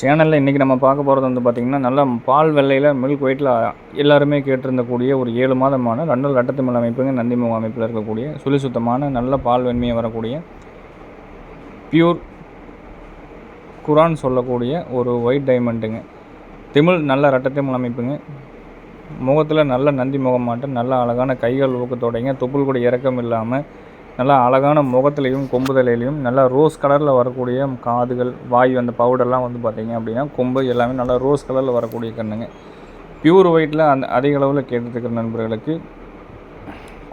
சேனலில் இன்றைக்கி நம்ம பார்க்க போகிறது வந்து பார்த்திங்கன்னா நல்லா பால் வெள்ளையில் மில்க் ஒயிட்டில் எல்லாருமே கேட்டிருந்தக்கூடிய ஒரு ஏழு மாதமான ரெண்டு ரெட்டத்திமல் அமைப்புங்க நந்திமுக அமைப்பில் இருக்கக்கூடிய சுழி சுத்தமான நல்ல பால் வெண்மையை வரக்கூடிய பியூர் குரான் சொல்லக்கூடிய ஒரு ஒயிட் டைமண்டுங்க திமிழ் நல்ல ரெட்டத்திமல் அமைப்புங்க. முகத்தில் நல்ல நந்தி முகம் மாட்டம் நல்ல அழகான கைகள் ஊக்கத்தோடைங்க தொப்புள் கூட இறக்கம் இல்லாமல் நல்லா அழகான முகத்துலேயும் கொம்புதலையிலையும் நல்லா ரோஸ் கலரில் வரக்கூடிய காதுகள் வாய் அந்த பவுடர்லாம் வந்து பார்த்திங்க அப்படின்னா கொம்பு எல்லாமே நல்லா ரோஸ் கலரில் வரக்கூடிய கண்ணுங்க. பியூர் ஒயிட்டில் அந்த அதிக அளவில் கேட்டுருக்கிற நண்பர்களுக்கு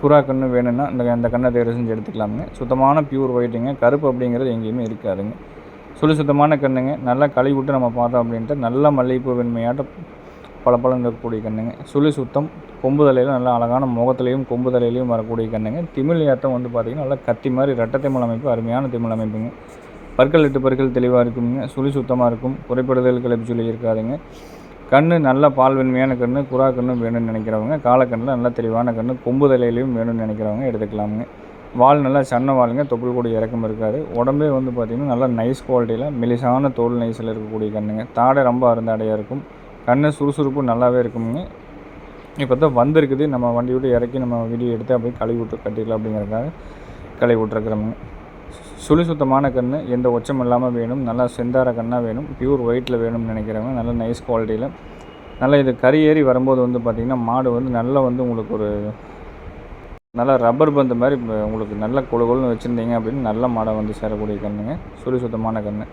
குரா கன்று வேணும்னா அந்த அந்த கண்ணை தேர்வு செஞ்சு எடுத்துக்கலாமுங்க. சுத்தமான பியூர் ஒயிட்டுங்க கருப்பு அப்படிங்கிறது எங்கேயுமே இருக்காதுங்க. சுழி சுத்தமான கண்ணுங்க. நல்லா கழுவி விட்டு நம்ம பார்த்தோம் அப்படின்ட்டு நல்ல மல்லிகைப்பூ வெண்மையாட்ட பல இருக்கக்கூடிய கண்ணுங்க. சுழி சுத்தம் கொம்பு தலையில் நல்லா அழகான முகத்துலையும் கொம்பு தலையிலையும் வரக்கூடிய கண்ணுங்க. திமிழ் ஏத்தம் வந்து பார்த்திங்கன்னா நல்லா கத்தி மாதிரி ரெட்டை திமிழ் அமைப்பு அருமையான திமிழ் அமைப்புங்க. பற்கள் எட்டு பற்கள் தெளிவாக இருக்குங்க. சுழி சுத்தமாக இருக்கும். குறைப்படுதல் கிளப்பி சொல்லி இருக்காதுங்க. கண் நல்ல பால்வெண்மையான கண் குறா கண்ணும் வேணும்னு நினைக்கிறவங்க காலக்கண்ணில் நல்ல தெளிவான கண் கொம்பு தலையிலையும் வேணும்னு நினைக்கிறவங்க எடுத்துக்கலாமுங்க. வால் நல்லா சன்ன வாளுங்க. தொப்புள் கூட இறக்கம் இருக்காது. உடம்பே வந்து பார்த்திங்கன்னா நல்லா நைஸ் குவாலிட்டியில் மெலிசான தோல் நைஸில் இருக்கக்கூடிய கண்ணுங்க. தாடை ரொம்ப அருந்தாடையாக இருக்கும். கண் சுறுசுறுப்பு நல்லாவே இருக்குங்க இப்போ தான் வந்திருக்குது. நம்ம வண்டி விட்டு இறக்கி நம்ம வீடியோ எடுத்து அப்படியே கழுவி விட்டு கட்டிக்கலாம் அப்படிங்கிறதுக்காக கழுவி விட்டுருக்குறோங்க சுழி சுத்தமான கண் எந்த ஒச்சம் இல்லாமல் வேணும். நல்லா செந்தார கண்ணாக வேணும். பியூர் ஒயிட்டில் வேணும்னு நினைக்கிறவங்க நல்ல நைஸ் குவாலிட்டியில். நல்லா இது கறி ஏறி வரும்போது வந்து பார்த்திங்கன்னா மாடு வந்து நல்லா வந்து உங்களுக்கு ஒரு நல்லா ரப்பர் பந்து மாதிரி இப்போ உங்களுக்கு நல்ல கொழு கொழுன்னு வச்சுருந்தீங்க அப்படின்னு நல்ல மாடை வந்து சேரக்கூடிய கண்ணுங்க. சுழி சுத்தமான கன்று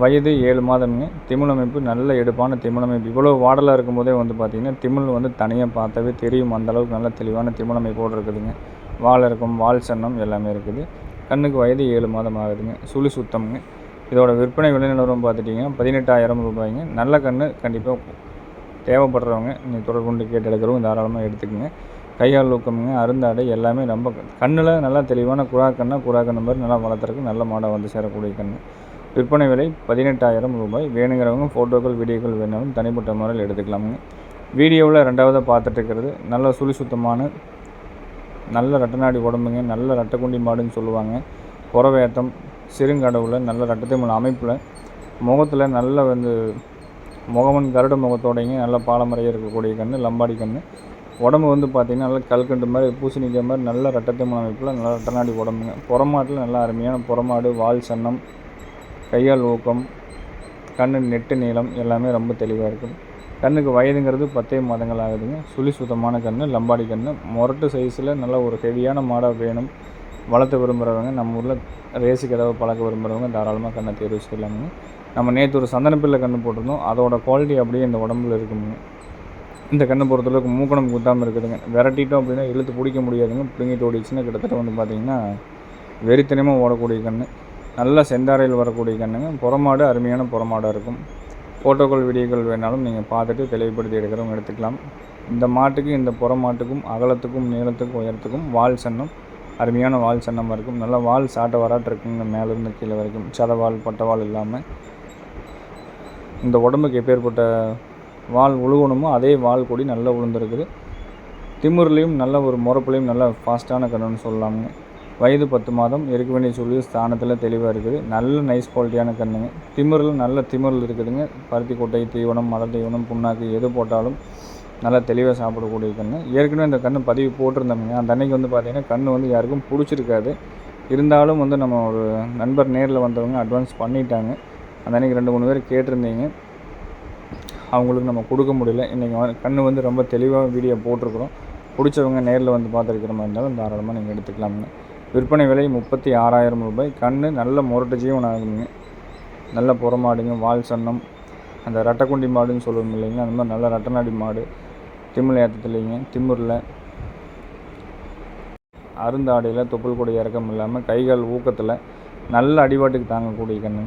வயது ஏழு மாதம்ங்க. திமிழ் அமைப்பு நல்ல எடுப்பான திமிழ் அமைப்பு. இவ்வளோ வாடலாக இருக்கும்போதே வந்து பார்த்திங்கன்னா திமிழ் வந்து தனியாக பார்த்தாவே தெரியும். அந்தளவுக்கு நல்ல தெளிவான திமிழ் அமைப்போடு இருக்குதுங்க. வால் இருக்கும் வால் சன்னம் எல்லாமே இருக்குது. கண்ணுக்கு வயது ஏழு மாதம் ஆகுதுங்க. சுழி சுத்தம்ங்க. இதோட விற்பனை விலை நிலவரம் பார்த்துட்டிங்கன்னா பதினெட்டாயிரம் ரூபாய்ங்க. நல்ல கன்று கண்டிப்பாக தேவைப்படுறவங்க நீங்கள் தொடர்பு கொண்டு கேட்டு எடுக்கிறவங்க தாராளமாக எடுத்துக்கோங்க. கையால் ஊக்கமுங்க அருந்தாடை எல்லாமே ரொம்ப கண்ணில் நல்லா தெளிவான குறா கண்ணா கண்ணு மாதிரி நல்லா வளர்த்துறதுக்கு நல்ல மாடை வந்து சேரக்கூடிய கன்று விற்பனை விலை பதினெட்டாயிரம் ரூபாய். வேணுங்கிறவங்க ஃபோட்டோக்கள் வீடியோக்கள் வேணாலும் தனிப்பட்ட முறையில் எடுத்துக்கலாமுங்க வீடியோவில் ரெண்டாவதாக பார்த்துட்டு இருக்கிறது. நல்ல சுழி சுத்தமான நல்ல ரட்டநாடி உடம்புங்க நல்ல ரட்டக்குண்டி மாடுன்னு சொல்லுவாங்க. புறவேத்தம் சிறுங்கடவுல நல்ல ரெட்டத்திமல் அமைப்பில் முகத்தில் நல்ல வந்து முகமன் கருட முகத்தோடைங்க நல்ல பாலமறையாக இருக்கக்கூடிய கன்று லம்பாடி கன்று உடம்பு வந்து பார்த்திங்கன்னா நல்லா கல்கண்டு மாதிரி பூசணிக்காய் மாதிரி நல்ல ரெட்டத்திமல் அமைப்பில் நல்ல ரட்டநாடி உடம்புங்க. புறமாட்டில் நல்ல அருமையான புறமாடு வால் சன்னம் கையால் ஊக்கம் கண் நெட்டு நீளம் எல்லாமே ரொம்ப தெளிவாக இருக்குது கண்ணுக்கு வயதுங்கிறது பத்தே மாதங்கள் ஆகுதுங்க. சுழி சுத்தமான கண் லம்பாடி கண் முரட்டு சைஸில் நல்ல ஒரு ஹெவியான மாடாக வேணும். வளர்த்து விரும்புகிறவங்க நம்ம ஊரில் ரேஸுக்கு ஏதாவது பழக்க விரும்புகிறவங்க தாராளமாக கண்ணை தேர்வு செய்யலாமுங்க. நம்ம நேற்று ஒரு சந்தனப்பிள்ளை கன்று போட்டிருந்தோம். அதோட குவாலிட்டி அப்படியே இந்த உடம்புல இருக்குங்க இந்த கண்ணை பொறுத்தளவுக்கு மூக்கணம் குத்தாமல் இருக்குதுங்க. விரட்டிட்டோம் அப்படின்னா இழுத்து பிடிக்க முடியாதுங்க. பிடுங்கிட்டு ஓடிச்சுன்னா கிட்டத்தட்ட வந்து பார்த்திங்கன்னா வெறித்தனமாக ஓடக்கூடிய கன்று நல்ல செந்தாரையில் வரக்கூடிய கண்ணுங்க. புறமாடு அருமையான புறமாடாக இருக்கும். ஃபோட்டோக்கள் வீடியோக்கள் வேணாலும் நீங்கள் பார்த்துட்டு தெளிவுபடுத்தி எடுக்கிறவங்க எடுத்துக்கலாம். இந்த மாட்டுக்கு இந்த புறமாட்டுக்கும் அகலத்துக்கும் நீளத்துக்கும் உயரத்துக்கும் வால் சன்னம் அருமையான வால் சன்னமாக இருக்கும். நல்லா வால் சாட்டை வராட்டு இருக்குங்க மேலேருந்து கீழே வரைக்கும். சதவால் பட்டவால் இல்லாமல் இந்த உடம்புக்கு எப்பேற்பட்ட வால் உழுகணுமோ அதே வால் கொடி நல்லா உளுந்துருக்குது. திமிர்லேயும் நல்ல ஒரு முறப்புலையும் நல்ல ஃபாஸ்ட்டான கண்ணுன்னு சொல்லலாமுங்க. வயது பத்து மாதம் இருக்க வேண்டிய சொல்லி ஸ்தானத்தில் தெளிவாக இருக்குது. நல்ல நைஸ் குவாலிட்டியான கண்ணுங்க. திமிரில் நல்ல திமிரில் இருக்குதுங்க. பருத்தி கொட்டை தீவனம் மலர் தீவனம் புண்ணாக்கு எது போட்டாலும் நல்லா தெளிவாக சாப்பிடக்கூடிய கன்று ஏற்கனவே இந்த கன்று பதிவு போட்டிருந்தோம்ங்க. அந்த அன்னைக்கு வந்து பார்த்திங்கன்னா கன்று வந்து யாருக்கும் பிடிச்சிருக்காது. இருந்தாலும் வந்து நம்ம ஒரு நண்பர் நேரில் வந்தவங்க அட்வான்ஸ் பண்ணிட்டாங்க. அந்த அன்னைக்கு ரெண்டு மூணு பேர் கேட்டிருந்தீங்க. அவங்களுக்கு நம்ம கொடுக்க முடியல. இன்றைக்கி கன்று வந்து ரொம்ப தெளிவாக வீடியோ போட்டிருக்கிறோம். பிடிச்சவங்க நேரில் வந்து பார்த்துருக்கிற மாதிரி இருந்தாலும் தாராளமாக நீங்கள் எடுத்துக்கலாமுங்க. விற்பனை விலை முப்பத்தி ஆறாயிரம் ரூபாய். கன்று நல்ல முரட்டு ஜீவன் ஆகுங்க நல்ல புறமாடுங்க வால் சன்னம். அந்த ரட்டக்குண்டி மாடுன்னு சொல்லுவோம் இல்லைங்களா? அந்த மாதிரி நல்ல ரட்டநாடி மாடு. திமிழ் ஏற்றத்துலைங்க திமுரில். அருந்தாடையில் தொப்புள் கூட இறக்கம் இல்லாமல் கைகால் ஊக்கத்தில் நல்ல அடிபாட்டுக்கு தாங்கக்கூடிய கண்ணு.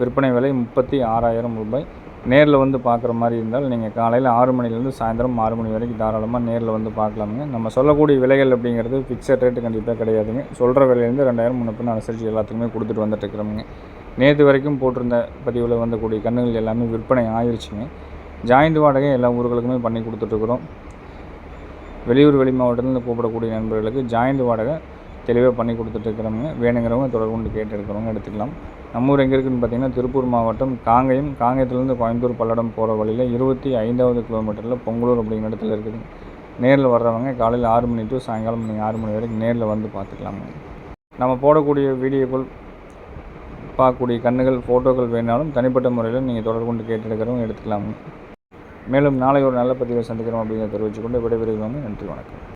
விற்பனை விலை முப்பத்தி ஆறாயிரம் ரூபாய். நேரில் வந்து பார்க்குற மாதிரி இருந்தால் நீங்கள் காலையில் ஆறு மணிலேருந்து சாயந்தரம் ஆறு மணி வரைக்கும் தாராளமாக நேரில் வந்து பார்க்கலாமுங்க. நம்ம சொல்லக்கூடிய விலைகள் அப்படிங்கிறது ஃபிக்ஸட் ரேட்டு கண்டிப்பாக கிடையாதுங்க. சொல்கிற விலையிலேருந்து ரெண்டாயிரம் முன்னப்பின்னு அனுசரித்து எல்லாத்துக்குமே கொடுத்துட்டு வந்துட்டுருக்குறோமுங்க. நேற்று வரைக்கும் போட்டிருந்த பதிவில் வந்தக்கூடிய கண்ணுகள் எல்லாமே விற்பனை ஆயிடுச்சுங்க ஜாயிண்ட் வாடகை எல்லா ஊர்களுக்குமே பண்ணி கொடுத்துட்ருக்குறோம் வெளியூர் வெளி மாவட்டத்தில் கூப்பிடக்கூடிய நண்பர்களுக்கு ஜாயிண்ட் வாடகை தெளிவாக பண்ணி கொடுத்துட்ருக்குறவங்க வேணுங்கிறவங்க தொடர்பு கொண்டு கேட்டு எடுக்கிறவங்க எடுத்துக்கலாம். நம்ம ஊர் எங்கே இருக்குதுன்னு பார்த்தீங்கன்னா திருப்பூர் மாவட்டம் காங்கயம். காங்கயத்துலேருந்து கோயம்புத்தூர் பல்லடம் போகிற வழியில் இருபத்தி ஐந்தாவது கிலோமீட்டரில் பொங்கலூர் அப்படிங்கிற இடத்துல இருக்குது. நேரில் வர்றவங்க காலையில் ஆறு மணி டு சாயங்காலம் நீங்கள் ஆறு மணி வரைக்கும் நேரில் வந்து பார்த்துக்கலாங்க நம்ம போடக்கூடிய வீடியோக்கள் பார்க்கக்கூடிய கண்ணுகள் ஃபோட்டோக்கள் வேணாலும் தனிப்பட்ட முறையில் நீங்கள் தொடர்பு கொண்டு கேட்டு எடுக்கிறவங்க எடுத்துக்கலாங்க மேலும் நாளை ஒரு நல்ல பதிவை சந்திக்கிறோம் அப்படிங்கிறத தெரிவித்துக்கொண்டு விடைபெறுகிறோம். நன்றி வணக்கம்.